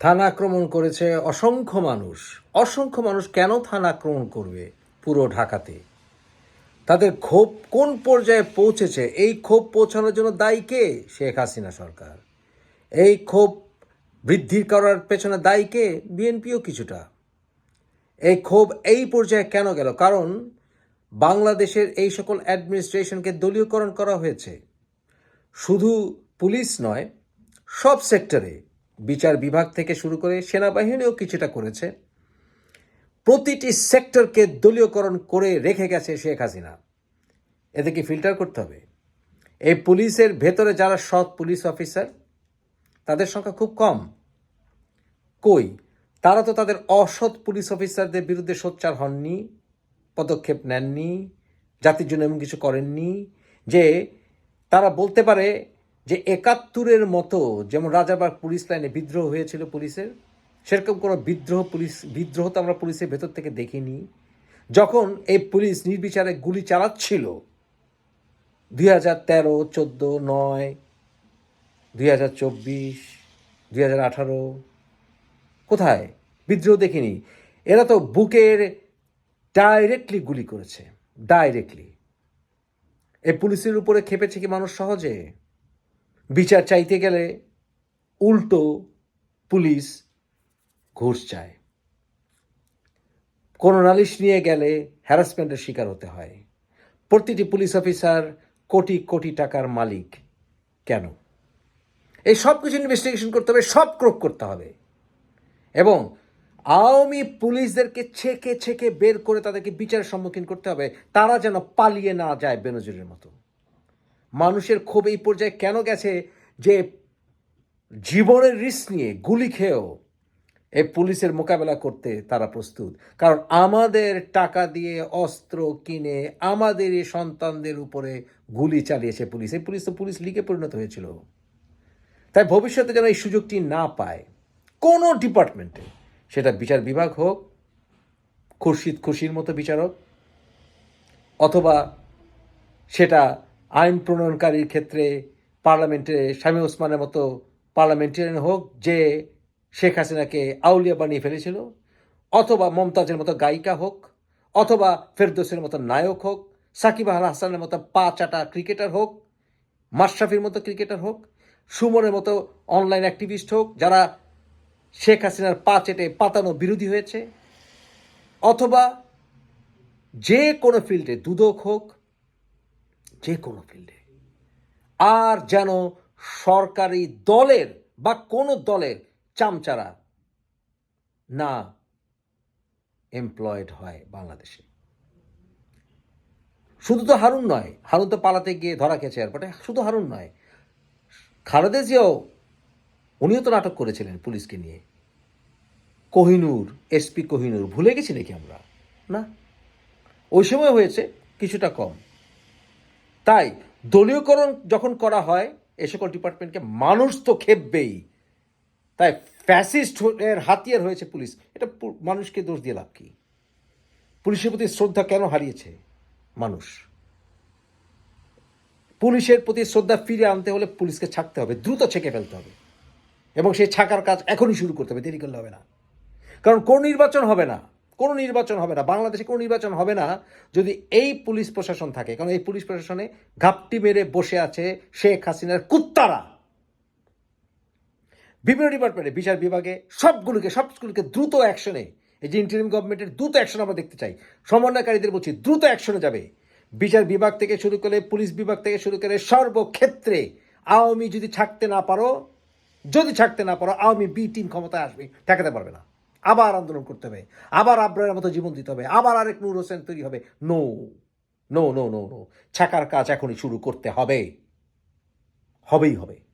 থানা আক্রমণ করেছে অসংখ্য মানুষ। অসংখ্য মানুষ কেন থানা আক্রমণ করবে পুরো ঢাকাতে? তাদের ক্ষোভ কোন পর্যায়ে পৌঁছেছে? এই ক্ষোভ পৌঁছানোর জন্য দায়ী কে? শেখ হাসিনা সরকার। এই ক্ষোভ বৃদ্ধি করার পেছনে দায়ী কে? বিএনপিও কিছুটা। এই ক্ষোভ এই পর্যায়ে কেন গেল? কারণ বাংলাদেশের এই সকল অ্যাডমিনিস্ট্রেশনকে দলীয়করণ করা হয়েছে। শুধু পুলিশ নয়, সব সেক্টরে বিচার বিভাগ থেকে শুরু করে সেনাবাহিনীও কিছুটা করেছে। প্রতিটি সেক্টরকে দলীয়করণ করে রেখে গেছে শেখ হাসিনা। এদেরকে ফিল্টার করতে হবে। এই পুলিশের ভেতরে যারা সৎ পুলিশ অফিসার, তাদের সংখ্যা খুব কম। কই? তারা তো তাদের অসৎ পুলিশ অফিসারদের বিরুদ্ধে সোচ্চার হননি, পদক্ষেপ নেননি, জাতির জন্য এমন কিছু করেননি যে তারা বলতে পারে যে একাত্তরের মতো যেমন রাজাবাগ পুলিশ লাইনে বিদ্রোহ হয়েছিল পুলিশের, সেরকম কোনো বিদ্রোহ পুলিশ বিদ্রোহ তো আমরা পুলিশের ভেতর থেকে দেখিনি। যখন এই পুলিশ নির্বিচারে গুলি চালাচ্ছিল, দুই হাজার তেরো, চোদ্দ, নয়, দুই হাজার চব্বিশ, দুই হাজার আঠারো, কোথায়? বিদ্রোহ দেখিনি। এরা তো বুকের ডাইরেক্টলি গুলি করেছে, ডাইরেক্টলি। এই পুলিশের উপরে খেপেছে কি মানুষ সহজে? বিচার চাইতে গেলে উল্টো পুলিশ ঘুষ চায়। কোনো নালিশ নিয়ে গেলে হ্যারাসমেন্টের শিকার হতে হয়। প্রতিটি পুলিশ অফিসার কোটি কোটি টাকার মালিক। কেন? এই সব কিছু ইনভেস্টিগেশন করতে হবে, সব ক্রোক করতে হবে। এবং আওয়ামী পুলিশদেরকে ছেকে ছেকে বের করে তাদেরকে বিচারের সম্মুখীন করতে হবে। তারা যেন পালিয়ে না যায় বেনজিরের মতো। মানুষের ক্ষোভ এই পর্যায়ে কেন গেছে যে জীবনের রিস্ক নিয়ে গুলি খেয়েও এই পুলিশের মোকাবেলা করতে তারা প্রস্তুত? কারণ আমাদের টাকা দিয়ে অস্ত্র কিনে আমাদের এই সন্তানদের উপরে গুলি চালিয়েছে পুলিশ। এই পুলিশ তো পুলিশ লিগে পরিণত হয়েছিল। তাই ভবিষ্যতে যেন এই সুযোগটি না পায়, কোনো ডিপার্টমেন্টে, সেটা বিচার বিভাগ হোক, খুরশিদ খুশির মতো বিচারক, অথবা সেটা আইন প্রণয়নকারীর ক্ষেত্রে পার্লামেন্টে স্বামী ওসমানের মতো পার্লামেন্টারিয়ান হোক, যে শেখ হাসিনাকে আউলিয়া বানিয়ে ফেলেছিল, অথবা মমতাজের মতো গায়িকা হোক, অথবা ফেরদোসের মতো নায়ক হোক, সাকিব আল হাসানের মতো পা চাটা ক্রিকেটার হোক, মাশরাফির মতো ক্রিকেটার হোক, সুমনের মতো অনলাইন অ্যাক্টিভিস্ট হোক, যারা শেখ হাসিনার পা চেটে পাতানো বিরোধী হয়েছে, অথবা যে কোনো ফিল্ডে দুদক হোক যে কোনো ফিল্ডে আর যেন সরকারি দলের বা কোনো দলের চামচারা না এমপ্লয়েড হয় বাংলাদেশে। শুধু তো হারুন নয়, হারুন তো পালাতে গিয়ে ধরা খেয়েছে এয়ারপোর্টে শুধু হারুন নয় খালেদা জিয়াও উনিও তো নাটক করেছিলেন পুলিশকে নিয়ে। কোহিনুর এসপি কোহিনুর, ভুলে গেছি নাকি আমরা? না? ওই সময় হয়েছে কিছুটা কম। তাই দলীয়করণ যখন করা হয়, এ সকল ডিপার্টমেন্টকে মানুষ তো খেপবেই। তাই ফ্যাসিস্ট এর হাতিয়ার হয়েছে পুলিশ। এটা মানুষকে দোষ দিয়ে লাভ কি? পুলিশের প্রতি শ্রদ্ধা কেন হারিয়েছে মানুষ? পুলিশের প্রতি শ্রদ্ধা ফিরে আনতে হলে পুলিশকে ছাড়তে হবে, দ্রুত ছেঁকে ফেলতে হবে। এবং সেই ছাকার কাজ এখনই শুরু করতে হবে, দেরি করলে হবে না। কারণ কোন নির্বাচন হবে না। কোনো নির্বাচন হবে না, বাংলাদেশে কোনো নির্বাচন হবে না যদি এই পুলিশ প্রশাসন থাকে। কারণ এই পুলিশ প্রশাসনে ঘাপটি মেরে বসে আছে শেখ হাসিনার কুত্তারা। বিভিন্ন ডিপার্টমেন্টে, বিচার বিভাগে, সবগুলোকে সবগুলোকে দ্রুত অ্যাকশনে, এই যে ইন্টারিম গভর্নমেন্টের দ্রুত অ্যাকশন আমরা দেখতে চাই। সমন্বয়কারীদের বলছি, দ্রুত অ্যাকশনে যাবে। বিচার বিভাগ থেকে শুরু করে, পুলিশ বিভাগ থেকে শুরু করে সর্বক্ষেত্রে আওয়ামী যদি ছাড়তে না পারো, যদি ছাড়তে না পারো, আওয়ামী বি টিম ক্ষমতায় আসবে, ঠেকাতে পারবে না। আবার আন্দোলন করতে হবে, আবার আব্রাহের মতো জীবন দিতে হবে, আবার আরেক নূর হোসেন তৈরি হবে। No no no no no ছাকার কাজ এখনই শুরু করতে হবে। হবেই হবে।